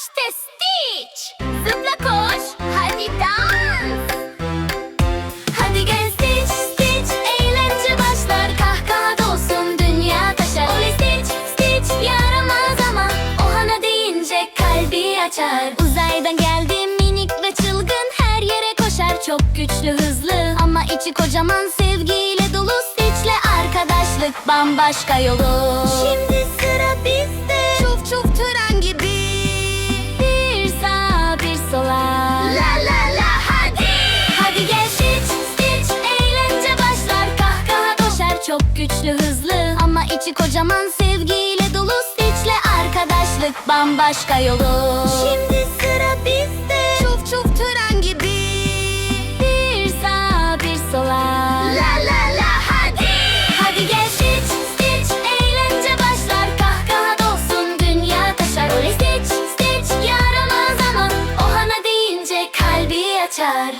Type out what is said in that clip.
işte Stitch. Zıpla koş, hadi dans. Hadi gel Stitch, Stitch, eğlence başlar. Kahkaha dolsun, dünya taşar. Oley Stitch, Stitch, yaramaz ama o hana deyince kalbi açar. Uzaydan geldi minik ve çılgın, her yere koşar. Çok güçlü, hızlı ama içi kocaman sevgiyle dolu. Stitch'le arkadaşlık bambaşka yolu. Şimdi çok güçlü hızlı. Ama içi kocaman sevgiyle dolu. Stitch'le arkadaşlık bambaşka yolu. Şimdi sıra bizde. Çuf çuf tören gibi. Bir sağa bir sola. La la la hadi. Hadi gel Stitch Stitch eğlence başlar. Kahkaha dolsun dünya taşar. Oley Stitch Stitch yaramaz ama o hana deyince kalbi açar.